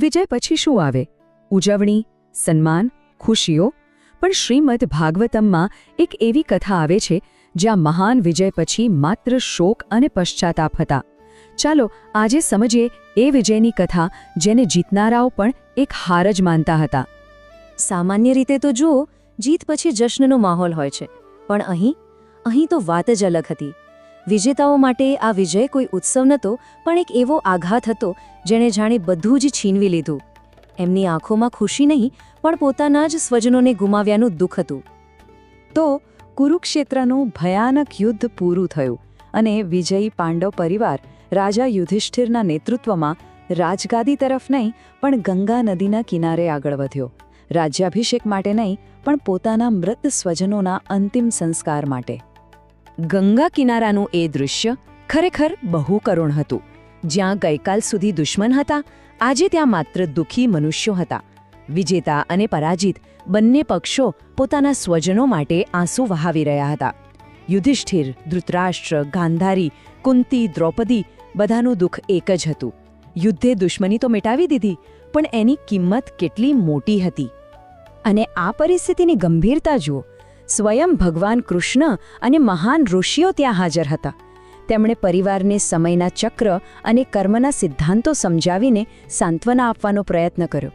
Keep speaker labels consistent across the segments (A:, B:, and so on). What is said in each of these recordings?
A: વિજય પછી શું આવે? ઉજવણી, સન્માન, ખુશીઓ? પણ શ્રીમદ ભાગવતમમાં એક એવી કથા આવે છે, જ્યાં મહાન વિજય પછી માત્ર શોક અને પશ્ચાતાપ હતા. ચાલો આજે સમજીએ એ વિજયની કથા જેને જીતનારાઓ પણ એક હાર જ માનતા હતા.
B: સામાન્ય રીતે તો જુઓ, જીત પછી જશ્નનો માહોલ હોય છે, પણ અહીં અહીં તો વાત જ અલગ હતી. વિજેતાઓ માટે આ વિજય કોઈ ઉત્સવ નહોતો, પણ એક એવો આઘાત હતો જેણે જાણે બધું જ છીનવી લીધું. એમની આંખોમાં ખુશી નહીં, પણ પોતાના જ સ્વજનોને ગુમાવ્યાનું દુઃખ હતું.
C: તો કુરુક્ષેત્રનું ભયાનક યુદ્ધ પૂરું થયું અને વિજયી પાંડવ પરિવાર રાજા યુધિષ્ઠિરના નેતૃત્વમાં રાજગાદી તરફ નહીં, પણ ગંગા નદીના કિનારે આગળ વધ્યો. રાજ્યાભિષેક માટે નહીં, પણ પોતાના મૃત સ્વજનોના અંતિમ સંસ્કાર માટે.
A: ગંગા કિનારાનું એ દૃશ્ય ખરેખર બહુ કરુણ હતું. જ્યાં ગઈકાલ સુધી દુશ્મન હતા, આજે ત્યાં માત્ર દુઃખી મનુષ્યો હતા. વિજેતા અને પરાજિત બંને પક્ષો પોતાના સ્વજનો માટે આંસુ વહાવી રહ્યા હતા. યુધિષ્ઠિર, ધૃતરાષ્ટ્ર, ગાંધારી, કુંતી, દ્રૌપદી બધાનું દુઃખ એક જ હતું. યુદ્ધે દુશ્મની તો મિટાવી દીધી, પણ એની કિંમત કેટલી મોટી હતી. અને આ પરિસ્થિતિની ગંભીરતા જુઓ સ્વયં ભગવાન કૃષ્ણ અને મહાન ઋષિઓ ત્યાં હાજર હતા. તેમણે પરિવારને સમયના ચક્ર અને કર્મના સિદ્ધાંતો સમજાવીને સાંત્વના આપવાનો પ્રયત્ન કર્યો.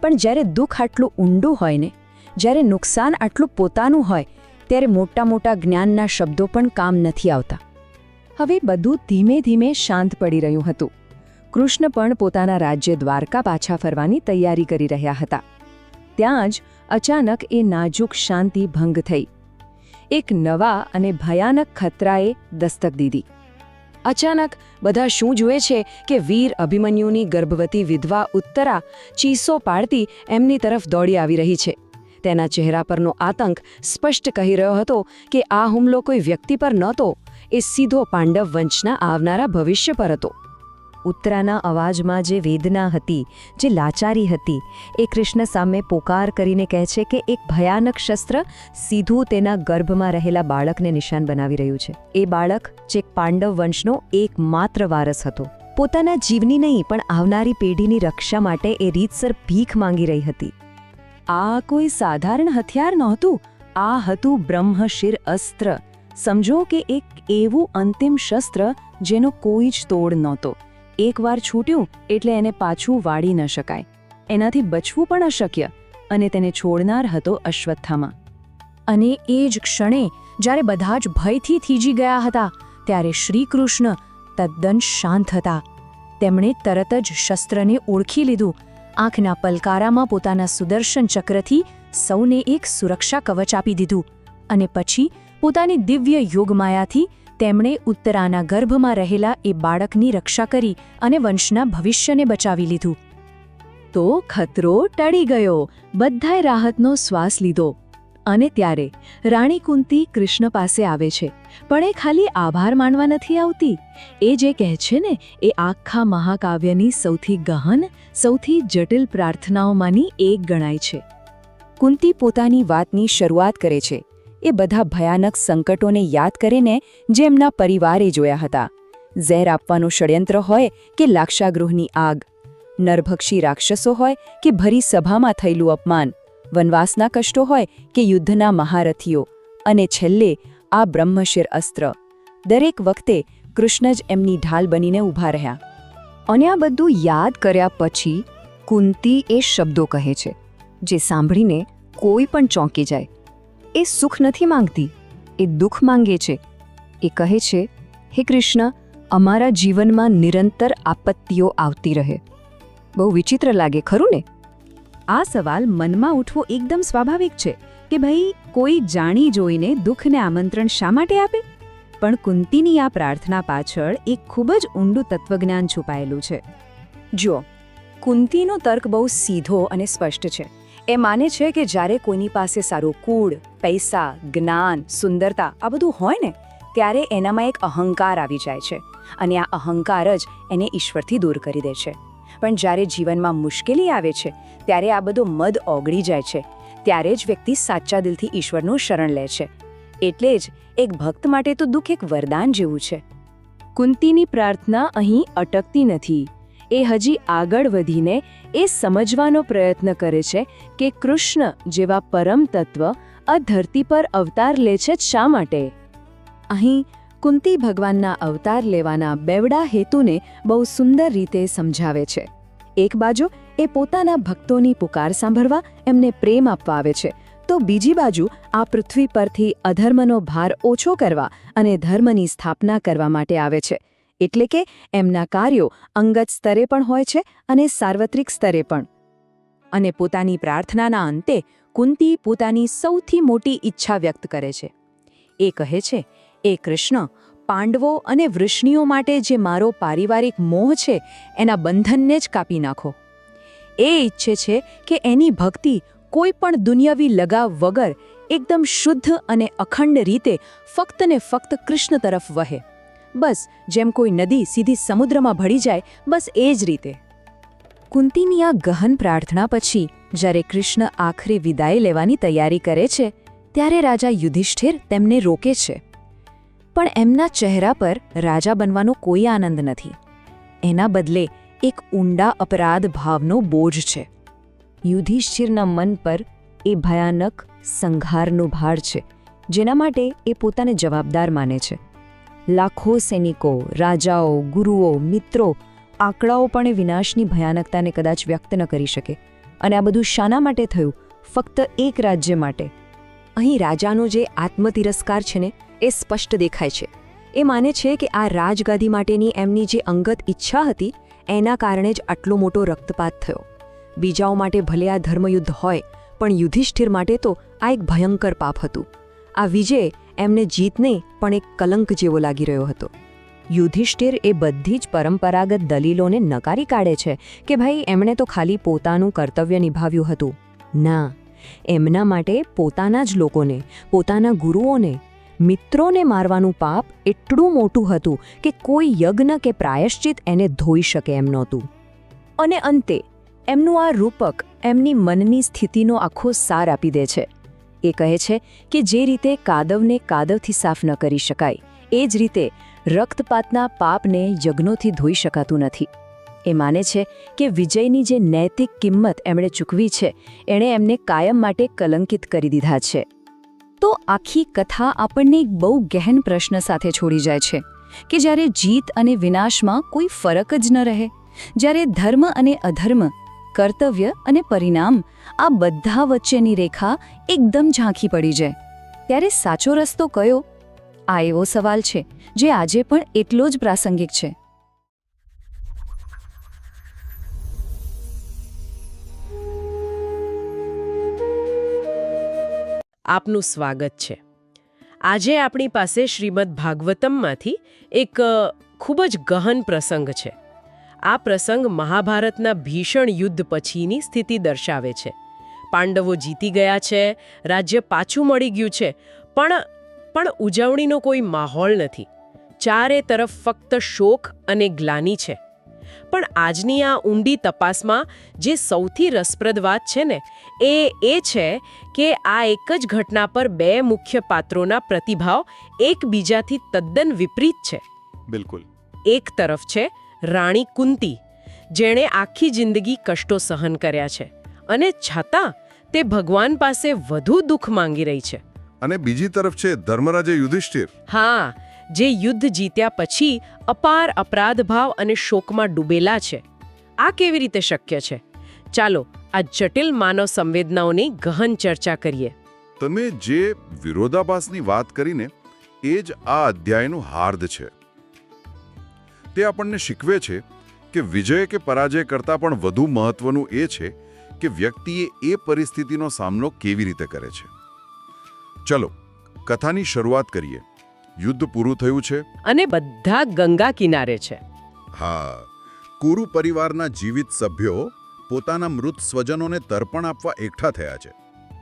A: પણ જ્યારે દુઃખ આટલું ઊંડું હોય ને, જ્યારે નુકસાન આટલું પોતાનું હોય, ત્યારે મોટા મોટા જ્ઞાનના શબ્દો પણ કામ નથી આવતા.
C: હવે બધું ધીમે ધીમે શાંત પડી રહ્યું હતું. કૃષ્ણ પણ પોતાના રાજ્ય દ્વારકા પાછા ફરવાની તૈયારી કરી રહ્યા હતા. ત્યાં જ અચાનક એ નાજુક શાંતિ ભંગ થઈ. એક નવા અને ભયાનક ખતરાએ દસ્તક દીધી. અચાનક બધા શું જુએ છે કે વીર અભિમન્યુની ગર્ભવતી વિધવા ઉત્તરા ચીસો પાડતી એમની તરફ દોડી આવી રહી છે. તેના ચહેરા પરનો આતંક સ્પષ્ટ કહી રહ્યો હતો કે આ હુમલો કોઈ વ્યક્તિ પર નહોતો, એ સીધો પાંડવ વંશના આવનારા ભવિષ્ય પર હતો. ઉત્તરાના અવાજમાં જે વેદના હતી, જે લાચારી હતી, એ કૃષ્ણ સામે પોકાર કરીને કહે છે કે એક ભયાનક શસ્ત્ર સીધું તેના ગર્ભમાં રહેલા બાળકને નિશાન બનાવી રહ્યું છે. એ બાળક, જે પાંડવ વંશનો એકમાત્ર વારસ હતો. પોતાના જીવની નહીં, પણ આવનારી પેઢીની રક્ષા માટે એ રીતસર ભીખ માંગી રહી હતી. આ કોઈ સાધારણ હથિયાર નહોતું. આ હતું બ્રહ્મશિર અસ્ત્ર. સમજો કે એક એવું અંતિમ શસ્ત્ર જેનો કોઈ જ તોડ નહોતો. એકવાર છૂટ્યું એટલે એને પાછું વાળી ન શકાય. એનાથી બચવું પણ અશક્ય અને તેને છોડનાર હતો અશ્વત્થામાં. અને એ જ ક્ષણે જ્યારે બધા જ ભયથી થીજી ગયા હતા, ત્યારે શ્રીકૃષ્ણ તદ્દન શાંત હતા. તેમણે તરત જ શસ્ત્રને ઓળખી લીધું. આંખના પલકારામાં પોતાના સુદર્શન ચક્રથી સૌને એક સુરક્ષા કવચ આપી દીધું અને પછી પોતાની દિવ્ય યોગમાયાથી તેમણે ઉત્તરાના ગર્ભમાં રહેલા એ બાળકની રક્ષા કરી અને વંશના ભવિષ્યને બચાવી લીધું. તો ખતરો ટળી ગયો. બધાએ રાહતનો શ્વાસ લીધો. અને ત્યારે રાણી કુંતી કૃષ્ણ પાસે આવે છે. પણ એ ખાલી આભાર માનવા નથી આવતી. એ જે કહે છે ને, એ આખા મહાકાવ્યની સૌથી ગહન, સૌથી જટિલ પ્રાર્થનાઓમાંની એક ગણાય છે. કુંતી પોતાની વાતની શરૂઆત કરે છે. એ બધા ભયાનક સંકટોને યાદ કરીને જે એમના પરિવારે જોયા હતા. ઝેર આપવાનું ષડયંત્ર હોય કે લાક્ષાગૃહની આગ. નરભક્ષી રાક્ષસો હોય કે ભરી સભામાં થયેલું અપમાન. વનવાસના કષ્ટો હોય કે યુદ્ધના મહારથીઓ. અને છેલ્લે આ બ્રહ્મશિર અસ્ત્ર. દરેક વખતે કૃષ્ણ જ એમની ઢાલ બનીને ઊભા રહ્યા. અને આ બધું યાદ કર્યા પછી કુંતી એ શબ્દો કહે છે, જે સાંભળીને કોઈ પણ ચોંકી જાય. એ સુખ નથી માંગતી, એ દુઃખ માંગે છે. એ કહે છે, હે કૃષ્ણ, અમારા જીવનમાં નિરંતર આપત્તિઓ આવતી રહે. બહુ વિચિત્ર લાગે, ખરું ને? આ સવાલ મનમાં ઉઠવો એકદમ સ્વાભાવિક છે કે ભાઈ કોઈ જાણી જોઈને દુઃખને આમંત્રણ શા માટે આપે? પણ કુંતીની આ પ્રાર્થના પાછળ એક ખૂબ જ ઊંડું તત્વજ્ઞાન છુપાયેલું છે. જુઓ, કુંતીનો તર્ક બહુ સીધો અને સ્પષ્ટ છે. એ માને છે કે જ્યારે કોઈની પાસે સારું કુળ પૈસા, જ્ઞાન, સુંદરતા આ બધું હોય ને, ત્યારે એનામાં એક અહંકાર આવી જાય છે. અને આ અહંકાર જ એને ઈશ્વરથી દૂર કરી દે છે. પણ જ્યારે જીવનમાં મુશ્કેલી આવે છે, ત્યારે આ બધો મદ ઓગળી જાય છે. ત્યારે જ વ્યક્તિ સાચા દિલથી ઈશ્વરનું શરણ લે છે. એટલે જ એક ભક્ત માટે તો દુઃખ એક વરદાન જેવું છે. કુંતીની પ્રાર્થના અહીં અટકતી નથી. એ હજી આગળ વધીને એ સમજવાનો પ્રયત્ન કરે છે કે કૃષ્ણ જેવા પરમ તત્વ આ ધરતી પર અવતાર લે છે શા માટે? અહીં કુંતી ભગવાનના અવતાર લેવાના બેવડા હેતુને બહુ સુંદર રીતે સમજાવે છે. એક બાજુ એ પોતાના ભક્તોની પુકાર સાંભળવા એમને પ્રેમ આપવા આવે છે, તો બીજી બાજુ આ પૃથ્વી પરથી અધર્મનો ભાર ઓછો કરવા અને ધર્મની સ્થાપના કરવા માટે આવે છે. એટલે કે એમના કાર્યો અંગત સ્તરે પણ હોય છે અને સાર્વત્રિક સ્તરે પણ. અને પોતાની પ્રાર્થનાના અંતે કુંતી પોતાની સૌથી મોટી ઈચ્છા વ્યક્ત કરે છે. એ કહે છે, એ કૃષ્ણ, પાંડવો અને વૃષ્ણિઓ માટે જે મારો પારિવારિક મોહ છે, એના બંધનને જ કાપી નાખો. એ ઈચ્છે છે કે એની ભક્તિ કોઈ પણ દુનિયાવી લગાવ વગર એકદમ શુદ્ધ અને અખંડ રીતે ફક્ત ને ફક્ત કૃષ્ણ તરફ વહે. બસ, જેમ કોઈ નદી સીધી સમુદ્રમાં ભળી જાય, બસ એ જ રીતે. કુંતીની આ ગહન પ્રાર્થના પછી, જ્યારે કૃષ્ણ આખરે વિદાય લેવાની તૈયારી કરે છે, ત્યારે રાજા યુધિષ્ઠિર તેમને રોકે છે. પણ એમના ચહેરા પર રાજા બનવાનો કોઈ આનંદ નથી. એના બદલે એક ઊંડા અપરાધ ભાવનો બોજ છે. યુધિષ્ઠિરના મન પર એ ભયાનક સંઘારનો ભાર છે, જેના માટે એ પોતાને જવાબદાર માને છે. લાખો સૈનિકો, રાજાઓ, ગુરુઓ, મિત્રો આંકડાઓ પણ વિનાશની ભયાનકતાને કદાચ વ્યક્ત ન કરી શકે. અને આ બધું શાના માટે થયું? ફક્ત એક રાજ્ય માટે. અહીં રાજાનો જે આત્મતિરસ્કાર છે ને, એ સ્પષ્ટ દેખાય છે. એ માને છે કે આ રાજગાદી માટેની એમની જે અંગત ઈચ્છા હતી, એના કારણે જ આટલો મોટો રક્તપાત થયો. બીજાઓ માટે ભલે આ ધર્મયુદ્ધ હોય, પણ યુધિષ્ઠિર માટે તો આ એક ભયંકર પાપ હતું. આ વિજય એમને જીત નહીં, પણ એક કલંક જેવો લાગી રહ્યો હતો. યુધિષ્ઠિર એ બધી જ પરંપરાગત દલીલોને નકારી કાઢે છે કે ભાઈ, એમણે તો ખાલી પોતાનું કર્તવ્ય નિભાવ્યું હતું. ના, એમના માટે પોતાના જ લોકોને, પોતાના ગુરુઓને, મિત્રોને મારવાનું પાપ એટલું મોટું હતું કે કોઈ યજ્ઞ કે પ્રાયશ્ચિત એને ધોઈ શકે એમ નહોતું. અને અંતે, એમનું આ રૂપક એમની મનની સ્થિતિનો આખો સાર આપી દે છે. એ કહે છે કે જે રીતે કાદવને કાદવથી સાફ ન કરી શકાય, એ જ રીતે રક્તપાતના પાપને યજ્ઞોથી ધોઈ શકાતું નથી. એ માને છે કે વિજયની જે નૈતિક કિંમત એમણે ચૂકવી છે, એણે એમને કાયમ માટે કલંકિત કરી દીધા છે. તો આખી કથા આપણને એક બહુ ગહેન પ્રશ્ન સાથે છોડી જાય છે, કે જ્યારે જીત અને વિનાશમાં કોઈ ફરક જ ન રહે, જ્યારે ધર્મ અને અધર્મ કર્તવ્ય અને પરિણામ આ બધા વચ્ચેની રેખા એકદમ ઝાંખી પડી જાય. ત્યારે સાચો રસ્તો કયો? આ એવો સવાલ છે જે આજે પણ એટલો જ પ્રાસંગિક છે.
D: આપનું સ્વાગત છે. આજે આપણી પાસે શ્રીમદ ભાગવતમમાંથી એક ખૂબ જ ગહન પ્રસંગ છે. આ પ્રસંગ મહાભારતના ભીષણ યુદ્ધ પછીની સ્થિતિ દર્શાવે છે. પાંડવો જીતી ગયા છે રાજ્ય પાછું મળી ગયું છે પણ પણ ઉજવણીનો કોઈ માહોલ નથી. ચારે તરફ ફક્ત શોક અને ગ્લાની છે. પણ આજની આ ઊંડી તપાસમાં જે સૌથી રસપ્રદ વાત છે ને એ એ છે કે આ એક જ ઘટના પર બે મુખ્ય પાત્રોના પ્રતિભાવ એકબીજાથી તદ્દન વિપરીત છે.
E: બિલકુલ.
D: એક તરફ છે રાણી કુંતી જેણે આખી જિંદગી કષ્ટો સહન કર્યા છે અને છતાં તે ભગવાન પાસે વધુ દુઃખ માંગી રહી છે.
E: અને બીજી તરફ છે ધર્મરાજે યુધિષ્ઠિર.
D: હા જે યુદ્ધ જીત્યા પછી અપાર અપરાધભાવ અને શોકમાં ડૂબેલા છે. આ કેવી રીતે શક્ય છે? ચાલો આ જટિલ માનવ સંવેદનાઓની ગહન ચર્ચા કરીએ.
E: તમે જે વિરોધાભાસની વાત કરીને એ જ આ અધ્યાયનું હાર્દ છે. તે આપણને શીખવે છે કે વિજય કે પરાજય કરતાં પણ વધુ મહત્વનું એ છે કે વ્યક્તિએ એ પરિસ્થિતિનો સામનો કેવી રીતે કરે છે. ચલો કથાની શરૂઆત કરીએ. યુદ્ધ પૂરું થયું છે.
D: અને બધા ગંગા કિનારે છે.
E: હા કુરુ પરિવારના જીવિત સભ્યો પોતાના મૃત સ્વજનોને તર્પણ આપવા એકઠા થયા છે.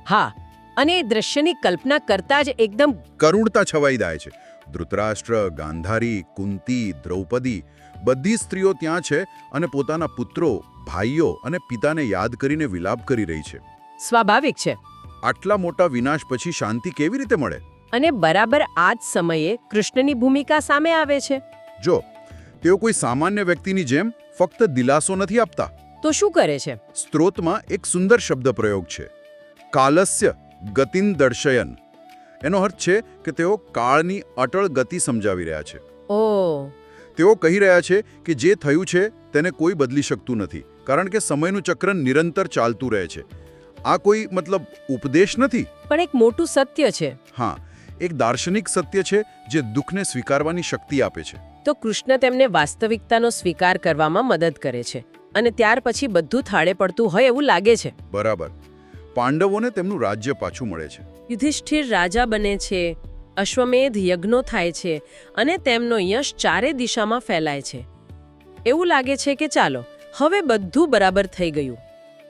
D: હા અને એ દ્રશ્યની કલ્પના કરતા જ એકદમ
E: કરુણતા છવાઈ જાય છે. ધૃતરાષ્ટ્ર ગાંધારી કુંતી દ્રૌપદી બધી સ્ત્રીઓ ત્યાં છે અને પોતાના પુત્રો ભાઈઓ અને પિતાને યાદ કરીને વિલાપ કરી રહી છે.
D: સ્વાભાવિક છે.
E: આટલા મોટા વિનાશ પછી શાંતિ કેવી રીતે મળે?
D: અને બરાબર આ જ સમયે કૃષ્ણની ભૂમિકા સામે આવે છે.
E: જો તેઓ કોઈ સામાન્ય વ્યક્તિની જેમ ફક્ત દિલાસો નથી આપતા.
D: તો શું કરે છે?
E: સ્ત્રોતમાં એક સુંદર શબ્દ પ્રયોગ છે. કાલસ્ય ગતિન દર્શયન એનો અર્થ છે કે તેઓ કાળની અટળ ગતિ સમજાવી રહ્યા છે.
D: ઓ.
E: તેઓ કહી રહ્યા છે કે જે થયું છે તેને કોઈ બદલી શકતું નથી કારણ કે સમયનું ચક્ર નિરંતર ચાલતું રહે છે. આ કોઈ મતલબ ઉપદેશ નથી?
D: પણ એક મોટું સત્ય છે.
E: હા એક દાર્શનિક સત્ય છે જે દુઃખને સ્વીકારવાની શક્તિ આપે છે.
D: તો કૃષ્ણ તેમને વાસ્તવિકતાનો સ્વીકાર કરવામાં મદદ કરે છે અને ત્યાર પછી બધું થાળે પડતું હોય એવું લાગે છે.
E: બરાબર. પાંડવોને તેમનું રાજ્ય પાછું મળે છે.
D: યુધિષ્ઠિર રાજા બને છે અશ્વમેધ યજ્ઞો થાય છે અને તેમનો યશ ચારે દિશામાં ફેલાય છે. એવું લાગે છે કે ચાલો હવે બધું બરાબર થઈ ગયું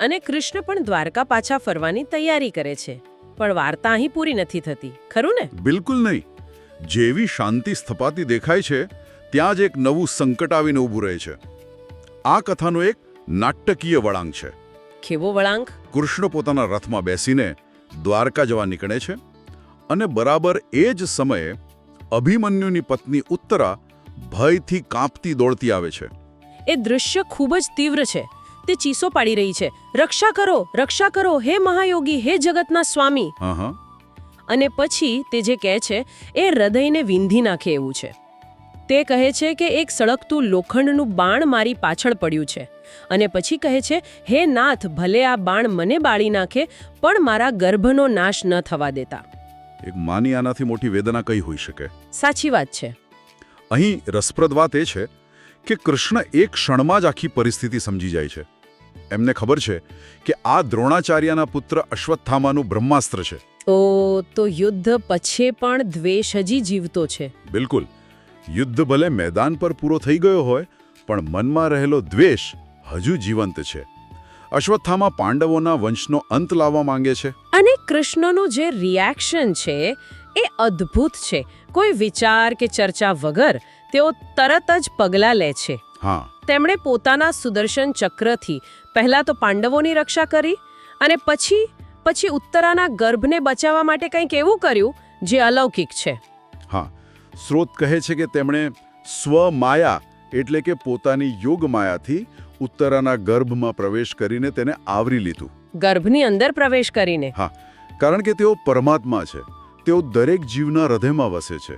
D: અને કૃષ્ણ પણ દ્વારકા પાછા ફરવાની તૈયારી કરે છે. પણ વાર્તા અહીં પૂરી નથી થતી ખરું ને?
E: બિલકુલ નહીં. જેવી શાંતિ સ્થપાતી દેખાય છે ત્યાં જ એક નવું સંકટ આવીને ઊભું રહે છે. આ કથાનો એક નાટકીય વળાંક છે.
D: કેવો વળાંક?
E: કૃષ્ણ પોતાના રથમાં બેસીને દ્વારકા જવા નીકળે છે અને બરાબર એ જ સમયે અભિમન્યુની પત્ની ઉત્તરા ભયથી કાંપતી દોડતી આવે છે.
D: એ દૃશ્ય ખૂબ જ તીવ્ર છે. તે ચીસો પાડી રહી છે. રક્ષા કરો રક્ષા કરો હે મહાયોગી હે જગતના સ્વામી. અને પછી તે જે કહે છે એ હૃદયને વિંધી નાખે એવું છે. તે કહે છે કે એક સળગતું લોખંડનું બાણ મારી પાછળ પડ્યું છે. અને પછી કહે છે હે નાથ ભલે આ બાણ મને બાળી નાખે પણ મારા ગર્ભનો નાશ ન થવા દેતા.
E: એક માની આનાથી મોટી વેદના કઈ હોઈ શકે?
D: સાચી વાત છે.
E: અહીં રસપ્રદ વાત એ છે કે કૃષ્ણ એક ક્ષણમાં જ આખી પરિસ્થિતિ સમજી જાય છે. એમને ખબર છે કે આ દ્રોણાચાર્યના પુત્ર અશ્વત્થામાનું બ્રહ્માસ્ત્ર છે.
D: ઓ તો યુદ્ધ પછી પણ દ્વેષ હજી જીવતો છે.
E: બિલકુલ. યુદ્ધ ભલે મેદાન પર પૂરો થઈ ગયો હોય પણ મનમાં રહેલો દ્વેષ હજુ જીવંત છે. અશ્વત્થામા પાંડવોના વંશનો અંત લાવવા માંગે છે.
D: અને કૃષ્ણનું જે રિએક્શન છે એ અદ્ભુત છે. કોઈ વિચાર કે ચર્ચા વગર તેઓ તરત જ પગલાં લે છે.
E: હા.
D: તેમણે પોતાના સુદર્શન ચક્રથી પહેલા તો પાંડવોની રક્ષા કરી અને પછી પછી ઉત્તરાના ગર્ભને બચાવવા માટે કંઈક એવું કર્યું જે અલૌકિક છે.
E: સ્રોત કહે છે કે તેમણે સ્વમાયા એટલે કે પોતાની યોગ માયાથી ઉત્તરાના ગર્ભમાં પ્રવેશ કરીને તેને આવરી લીધું.
D: ગર્ભની અંદર પ્રવેશ કરીને?
E: હા કારણ કે તેઓ પરમાત્મા છે. તેઓ દરેક જીવના હૃદયમાં વસે છે.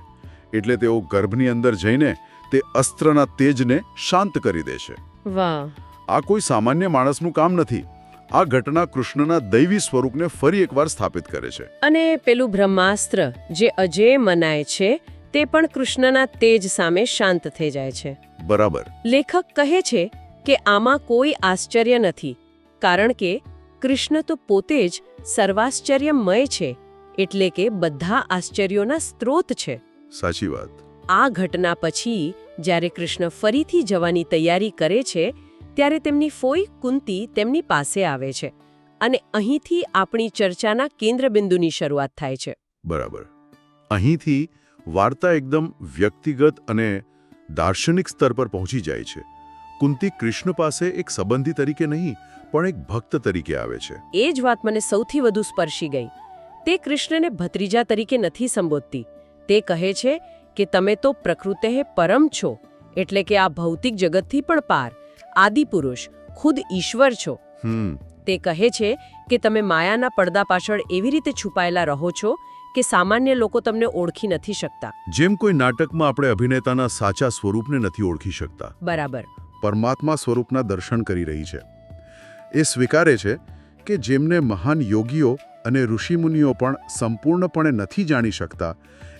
E: એટલે તેઓ ગર્ભની અંદર જઈને તે અસ્ત્રના તેજને શાંત કરી દે છે.
D: વાહ.
E: આ કોઈ સામાન્ય માણસનું કામ નથી. આ ઘટના કૃષ્ણના દૈવી સ્વરૂપને ફરી એકવાર સ્થાપિત કરે છે.
D: અને પેલું બ્રહ્માસ્ત્ર જે અજેય મનાય છે તે પણ કૃષ્ણના તેજ સામે શાંત થઈ જાય છે.
E: બરાબર.
D: લેખક કહે છે કે આમાં કોઈ આશ્ચર્ય નથી કારણ કે કૃષ્ણ તો પોતે જ સર્વાશ્ચર્યમય છે એટલે કે બધા આશ્ચર્યોના સ્ત્રોત છે.
E: સાચી વાત.
D: આ ઘટના પછી જ્યારે કૃષ્ણ ફરીથી જવાની તૈયારી કરે છે ત્યારે તેમની ફોઈ કુંતી તેમની પાસે આવે છે અને અહીંથી આપણી ચર્ચાના કેન્દ્રબિંદુની શરૂઆત થાય છે.
E: બરાબર. અહીંથી વાર્તા એકદમ વ્યક્તિગત અને દાર્શનિક સ્તર પર પહોંચી જાય છે. કુંતી કૃષ્ણ પાસે એક સંબંધી તરીકે નહીં પણ એક ભક્ત તરીકે આવે છે.
D: એ જ વાત મને સૌથી વધુ સ્પર્શી ગઈ. તે કૃષ્ણને ભત્રીજા તરીકે નથી સંબોધતી. તે કહે છે કે તમે તો પ્રકૃતે પરમ છો એટલે કે આ ભૌતિક જગતથી પણ પાર. આદિપુરુષ ખુદ ઈશ્વર છો. તે કહે છે કે તમે માયાના પડદા પાછળ એવી રીતે છુપાયેલા રહો છો કે સામાન્ય લોકો તમને ઓળખી નથી શકતા.
E: જેમ કોઈ નાટકમાં આપણે અભિનેતાના સાચા સ્વરૂપને નથી ઓળખી શકતા.
D: બરાબર.
E: પરમાત્મા સ્વરૂપના દર્શન કરી રહી છે. એ સ્વીકારે છે કે જેમને મહાન યોગીઓ અને ઋષિમુનિઓ પણ સંપૂર્ણપણે નથી જાણી શકતા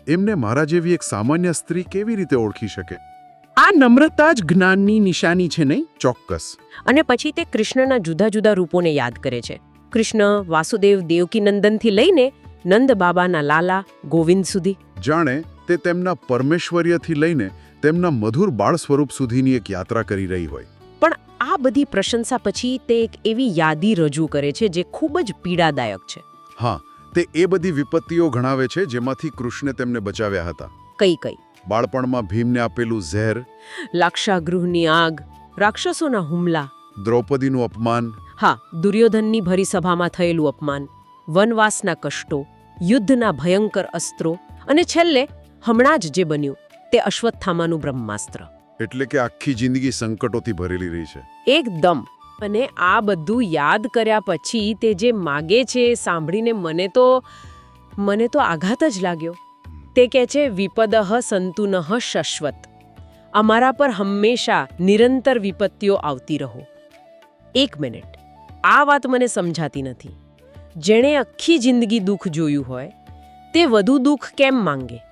E: એમને મારા જેવી એક સામાન્ય સ્ત્રી કેવી રીતે ઓળખી શકે?
F: આ નમ્રતા જ જ્ઞાનની નિશાની છે નહીં?
E: ચોક્કસ.
D: અને પછી તે કૃષ્ણના જુદા જુદા રૂપોને યાદ કરે છે. કૃષ્ણ વાસુદેવ દેવકીનંદનથી લઈને નંદ બાબાના લાલા ગોવિંદ સુધી.
E: જાણે તે તેમના પરમેશ્વર્યથી લઈને તેમના મધુર બાળ સ્વરૂપ સુધીની એક યાત્રા કરી રહી હોય.
D: પણ આ બધી પ્રશંસા પછી તે એક એવી યાદી રજૂ કરે છે જે ખૂબ જ પીડાદાયક છે.
E: હા તે એ બધી વિપત્તિઓ ગણાવે છે જેમાંથી કૃષ્ણે તેમને બચાવ્યા હતા.
D: કઈ કઈ?
E: બાળપણમાં ભીમને આપેલું ઝેર.
D: લાક્ષાગૃહની આગ રાક્ષસોના હુમલા.
E: દ્રૌપદીનું અપમાન.
D: હા દુર્યોધનની ભરી સભામાં થયેલું અપમાન. વનવાસના કષ્ટો. યુદ્ધના ભયંકર અસ્ત્રો અને છેલ્લે હમણાં જ જે બન્યું તે અશ્વત્થામાનું બ્રહ્માસ્ત્ર.
E: એટલે કે આખી જિંદગી સંકટોથી ભરેલી રહી છે.
D: એકદમ. અને આ બધું યાદ કર્યા પછી તે જે માગે છે સાંભળીને મને તો મને તો આઘાત જ લાગ્યો. તે કહે છે વિપદઃ સંતુનઃ શશ્વત. અમારા પર હંમેશા નિરંતર વિપત્તિઓ આવતી રહો. એક મિનિટ. આ વાત મને સમજાતી નથી. જેણે આખી જિંદગી દુઃખ જોયું હોય તે વધુ દુઃખ કેમ માંગે?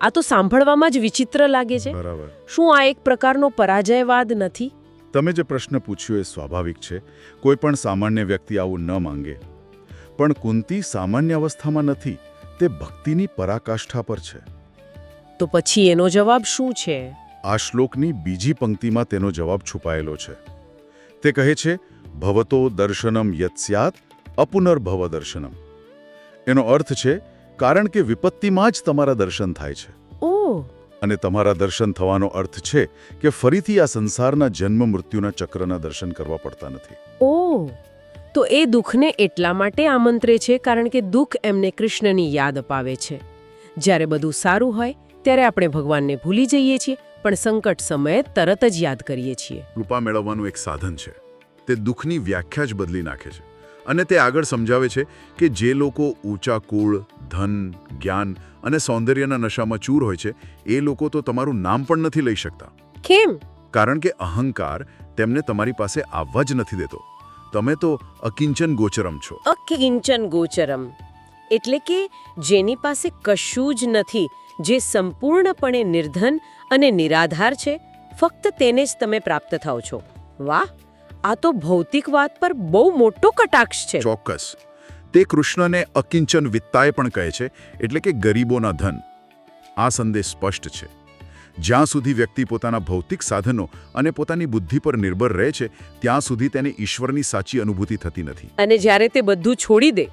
D: આ તો સાંભળવામાં જ વિચિત્ર લાગે છે.
E: બરાબર.
D: શું આ એક પ્રકારનો પરાજયવાદ નથી?
E: તમે જે પ્રશ્ન પૂછ્યો એ સ્વાભાવિક છે. કોઈ પણ સામાન્ય વ્યક્તિ આવું ન માંગે. પણ કુંતી સામાન્ય અવસ્થામાં નથી તે ભક્તિની પરાકાષ્ઠા પર છે.
D: તો પછી એનો જવાબ શું છે?
E: આ શ્લોકની બીજી પંક્તિમાં તેનો જવાબ છુપાયેલો છે. તે કહે છે ભવતો દર્શનમ યત્સ્યાત અપુનર્ભવ દર્શનમ એનો અર્થ છે કારણ કે વિપત્તિમાં જ તમારા દર્શન થાય છે.
D: ઓ.
E: અને તમારા દર્શન થવાનો અર્થ છે કે ફરીથી આ સંસારના જન્મ મૃત્યુના ચક્રના દર્શન કરવા પડતા નથી.
D: ઓ. તો એ દુઃખને એટલા માટે આમંત્રે છે કારણ કે દુઃખ એમને કૃષ્ણની યાદ અપાવે છે. જ્યારે બધું સારું હોય ત્યારે આપણે ભગવાનને ભૂલી જઈએ છીએ પણ સંકટ સમયે તરત જ યાદ કરીએ છીએ.
E: કૃપા મેળવવાનું એક સાધન છે. તે દુઃખની વ્યાખ્યા જ બદલી નાખે છે. અને તે આગળ સમજાવે છે કે જે લોકો ઊંચા કુળ ધન જ્ઞાન અને સૌંદર્યના નશામાં ચૂર હોય છે એ લોકો તો તમારું નામ પણ નથી લઈ શકતા.
D: કેમ?
E: કારણ કે અહંકાર તેમને તમારી પાસે આવવા જ નથી દેતો. તમે તો અકિંચન ગોચરમ છો.
D: અકિંચન ગોચરમ. એટલે કે જેની પાસે કશું જ નથી જે સંપૂર્ણપણે નિર્ધન અને નિરાધાર છે ફક્ત તેને જ તમે પ્રાપ્ત થાઓ છો. વાહ! આ તો ભૌતિક વાત પર બહુ મોટો કટાક્ષ છે.
E: ચોક્કસ. તે કૃષ્ણને અકિંચન વિત્તાય પણ કહે છે એટલે કે ગરીબોના ધન. આ સંદેશ સ્પષ્ટ છે. જ્યાં સુધી વ્યક્તિ પોતાના ભૌતિક સાધનો અને પોતાની બુદ્ધિ પર નિર્ભર રહે છે ત્યાં સુધી તેને ઈશ્વરની સાચી અનુભૂતિ થતી નથી.
D: અને જ્યારે તે બધું છોડી દે.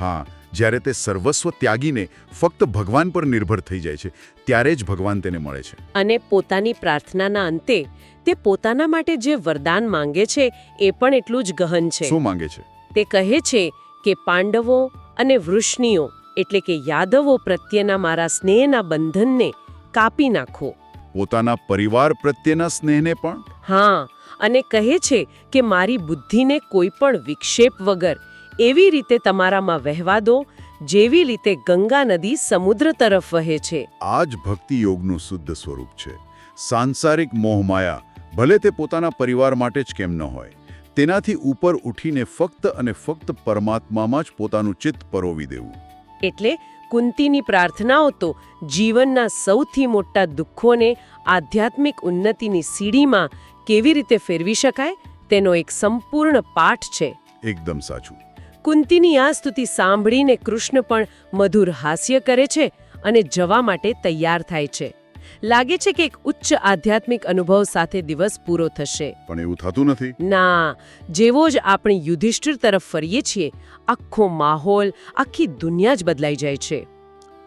E: હા જ્યારે તે સર્વસ્વ ત્યાગીને ફક્ત ભગવાન પર નિર્ભર થઈ જાય છે ત્યારે જ ભગવાન તેને મળે છે.
D: અને પોતાની પ્રાર્થનાના અંતે તે પોતાના માટે જે વરદાન માંગે છે એ પણ એટલું જ ગહન છે.
E: શું માંગે છે?
D: તે કહે છે કે પાંડવો અને વૃષ્ણિઓ એટલે કે યાદવો પ્રત્યેના મારા સ્નેહના બંધનને કાપી નાખો.
E: પોતાના પરિવાર પ્રત્યેના સ્નેહને પણ?
D: હા અને કહે છે કે મારી બુદ્ધિને કોઈ પણ વિક્ષેપ વગર એવી રીતે તમારામાં વહેવા દો જેવી રીતે ગંગા નદી સમુદ્ર તરફ વહે છે.
E: આ જ ભક્તિ યોગનું શુદ્ધ સ્વરૂપ છે. સાંસારિક મોહમાયા ભલે તે પોતાના પરિવાર માટે જ કેમ ન હોય તેનાથી ઉપર ઉઠીને ફક્ત અને ફક્ત પરમાત્મામાં જ પોતાનું ચિત્ત પરોવી દેવું.
D: એટલે કુંતીની પ્રાર્થનાઓ તો જીવનના સૌથી મોટા દુઃખોને આધ્યાત્મિક ઉન્નતિની સીડીમાં કેવી રીતે ફેરવી શકાય તેનો એક સંપૂર્ણ પાઠ છે.
E: એકદમ સાચું.
D: કુંતીની આ સ્તુતિ સાંભળીને કૃષ્ણ પણ મધુર હાસ્ય કરે છે અને જવા માટે તૈયાર થાય છે. લાગે છે કે એક ઉચ્ચ આધ્યાત્મિક અનુભવ સાથે દિવસ પૂરો થશે.
E: પણ એવું થતું નથી?
D: ના જેવો જ આપણે યુધિષ્ઠિર તરફ ફરીએ છીએ આખો માહોલ આખી દુનિયા જ બદલાઈ જાય છે.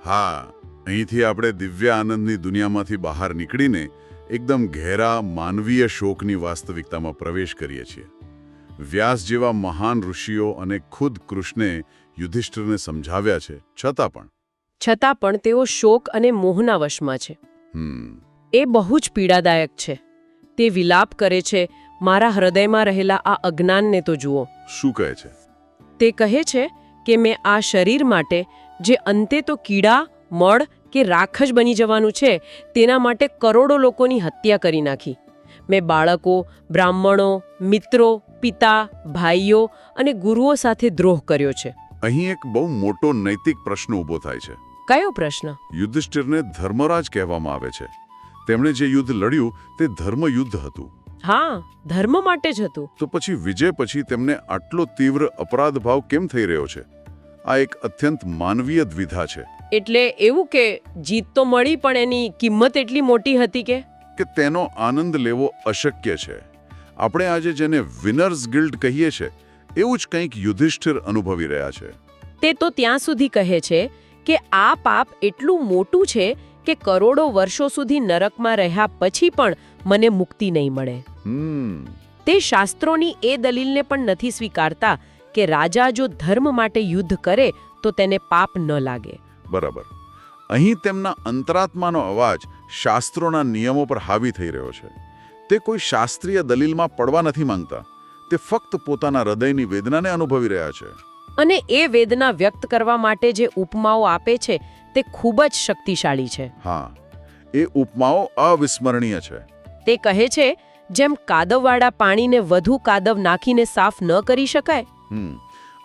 E: હા અહીંથી આપણે દિવ્ય આનંદની દુનિયામાંથી બહાર નીકળીને એકદમ ઘેરા માનવીય શોકની વાસ્તવિકતામાં પ્રવેશ કરીએ છીએ. વ્યાસ જેવા મહાન ઋષિઓ અને ખુદ કૃષ્ણે યુધિષ્ઠિરને સમજાવ્યા છે છતાં પણ.
D: છતાં પણ તેઓ શોક અને મોહના વશમાં છે એ બહુ જ પીડાદાયક છે. તે વિલાપ કરે છે મારા હૃદયમાં રહેલા આ અજ્ઞાનને તો જુઓ.
E: શું કહે છે?
D: તે કહે છે કે મેં આ શરીર માટે જે અંતે તો કીડા મળ કે રાખ જ બની જવાનું છે તેના માટે કરોડો લોકોની હત્યા કરી નાખી. મેં બાળકો બ્રાહ્મણો મિત્રો પિતા ભાઈઓ અને ગુરુઓ સાથે દ્રોહ કર્યો છે.
E: અહીં એક બહુ મોટો નૈતિક પ્રશ્ન ઊભો થાય છે.
D: કયો પ્રશ્ન?
E: યુધિષ્ઠિરને ધર્મરાજ કહેવામાં આવે છે. તેમણે જે યુદ્ધ લડ્યું તે ધર્મ યુદ્ધ હતું.
D: હા ધર્મ માટે જ હતું.
E: તો પછી વિજય પછી તેમને આટલો તીવ્ર અપરાધ ભાવ કેમ થઈ રહ્યો છે? આ એક અત્યંત માનવીય દ્વિધા છે.
D: એટલે એવું કે જીત તો મળી પણ એની કિંમત એટલી મોટી હતી કે?
E: કે તેનો આનંદ લેવો અશક્ય છે. આપણે આજે જેને વિનર્સ ગિલ્ડ કહીએ છે એવું જ કંઈક યુધિષ્ઠિર અનુભવી રહ્યા છે.
D: તે તો ત્યાં સુધી કહે છે કે આ પાપ એટલું મોટું છે કે કરોડો વર્ષો સુધી નરકમાં રહ્યા પછી પણ મને મુક્તિ નહીં મળે.
E: હમ.
D: તે શાસ્ત્રોની એ દલીલને પણ નથી સ્વીકારતા કે રાજા જો ધર્મ માટે યુદ્ધ કરે તો તેને પાપ ન લાગે.
E: બરાબર. અહીં તેમના અંતરાત્માનો અવાજ શાસ્ત્રોના નિયમો પર હાવી થઈ રહ્યો છે. તે કોઈ શાસ્ત્રીય દલીલમાં પડવા નથી માંગતા. તે ફક્ત પોતાના હૃદયની વેદનાને અનુભવી રહ્યા છે.
D: અને એ વેદના વ્યક્ત કરવા માટે જે ઉપમાઓ આપે છે તે ખૂબ જ શક્તિશાળી છે.
E: હા એ ઉપમાઓ અવિસ્મરણીય છે.
D: તે કહે છે જેમ કાદવવાળા પાણીને વધુ કાદવ નાખીને સાફ ન કરી શકાય?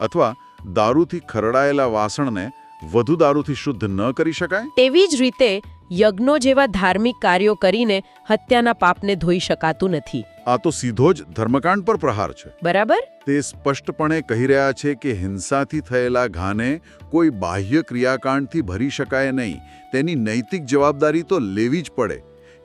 E: અથવા દારૂથી ખરડાયેલા વાસણને વધુ દારૂથી શુદ્ધ ન કરી શકાય?
D: તેવી જ રીતે યજ્ઞો જેવા ધાર્મિક કાર્યો કરીને હત્યાના પાપને ધોઈ શકાતું નથી.
E: આ તો સીધો જ ધર્મકાંડ પર પ્રહાર છે.
D: બરાબર?
E: તે સ્પષ્ટપણે કહી રહ્યા છે કે હિંસાથી થયેલા ઘાને કોઈ બાહ્ય ક્રિયાકાંડથી ભરી શકાય નહીં. તેની નૈતિક જવાબદારી તો લેવી જ પડે.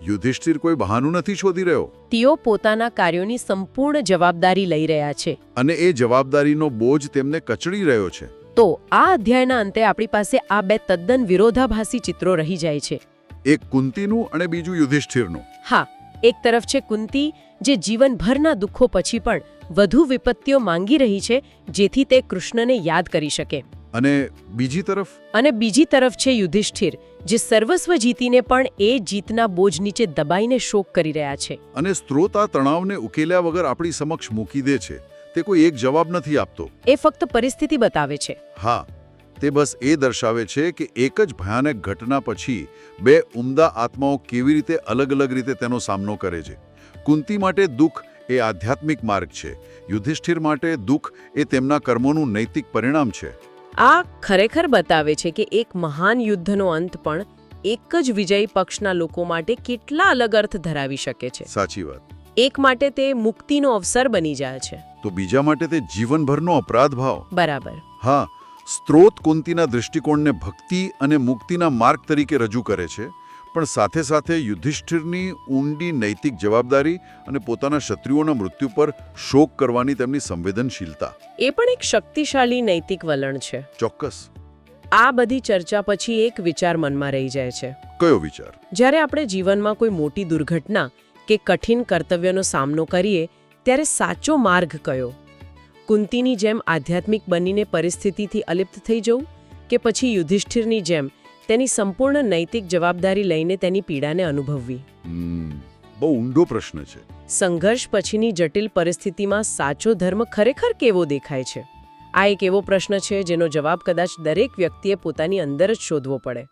E: યુધિષ્ઠિર કોઈ બહાનું નથી શોધી રહ્યો.
D: તેઓ પોતાના કાર્યોની સંપૂર્ણ જવાબદારી લઈ રહ્યા છે.
E: અને એ જવાબદારીનો બોજ તેમને કચડી રહ્યો છે.
D: તો આ અધ્યાયના અંતે આપણી પાસે આ બે તદ્દન વિરોધાભાસી ચિત્રો રહી જાય છે.
E: એક કુંતીનું અને બીજું યુધિષ્ઠિરનું.
D: હા એક તરફ છે કુંતી જે જીવનભરના દુઃખો પછી પણ વધુ વિપત્તિઓ માંગી રહી છે જેથી તે કૃષ્ણને યાદ કરી શકે.
E: અને બીજી તરફ?
D: અને બીજી તરફ છે યુધિષ્ઠિર જે સર્વસ્વ જીતીને પણ એ જીતના બોજ નીચે દબાઈને શોક કરી રહ્યા છે.
E: અને સ્ત્રોત આ તણાવને ઉકેલ્યા વગર આપણી સમક્ષ મૂકી દે છે. તે કોઈ એક જવાબ નથી આપતો.
D: એ ફક્ત પરિસ્થિતિ બતાવે છે.
E: હા તે બસ એ દર્શાવે છે કે એક જ ભયાનક ઘટના પછી બે ઉમદા આત્માઓ કેવી રીતે અલગ અલગ રીતે તેનો સામનો કરે છે. કુંતી માટે દુઃખ એ આધ્યાત્મિક માર્ગ છે. યુધિષ્ઠિર માટે દુઃખ એ તેમના કર્મોનું નૈતિક પરિણામ છે.
D: આ ખરેખર બતાવે છે કે એક મહાન યુદ્ધનો અંત પણ એક જ વિજયી પક્ષના લોકો માટે કેટલા અલગ અર્થ ધરાવી શકે છે.
E: સાચી વાત.
D: એક માટે તે મુક્તિનો અવસર બની જાય છે.
E: તો બીજા માટે તે જીવનભરનો અપરાધ ભાવ.
D: બરાબર.
E: હા સ્ત્રોત કુંતીના દૃષ્ટિકોણને ભક્તિ અને મુક્તિના માર્ગ તરીકે રજૂ કરે છે પણ સાથે સાથે યુધિષ્ઠિરની ઊંડી નૈતિક જવાબદારી અને પોતાના શત્રુઓના મૃત્યુ પર શોક કરવાની તેમની સંવેદનશીલતા.
D: એ પણ એક શક્તિશાળી નૈતિક વલણ છે.
E: ચોક્કસ.
D: આ બધી ચર્ચા પછી એક વિચાર મનમાં રહી જાય છે.
E: કયો વિચાર?
D: જ્યારે આપણે જીવનમાં કોઈ મોટી દુર્ઘટના કે કઠિન કર્તવ્યનો સામનો કરીએ ત્યારે સાચો માર્ગ કયો? કુંતીની જેમ આધ્યાત્મિક બનીને પરિસ્થિતિથી અલિપ્ત થઈ જવું કે પછી યુધિષ્ઠિરની જેમ તેની સંપૂર્ણ નૈતિક જવાબદારી લઈને તેની પીડાને અનુભવવી?
E: બહુ ઊંડો પ્રશ્ન છે.
D: સંઘર્ષ પછીની જટિલ પરિસ્થિતિમાં સાચો ધર્મ ખરેખર કેવો દેખાય છે? આ એક એવો પ્રશ્ન છે જેનો જવાબ કદાચ દરેક વ્યક્તિએ પોતાની અંદર જ શોધવો પડે.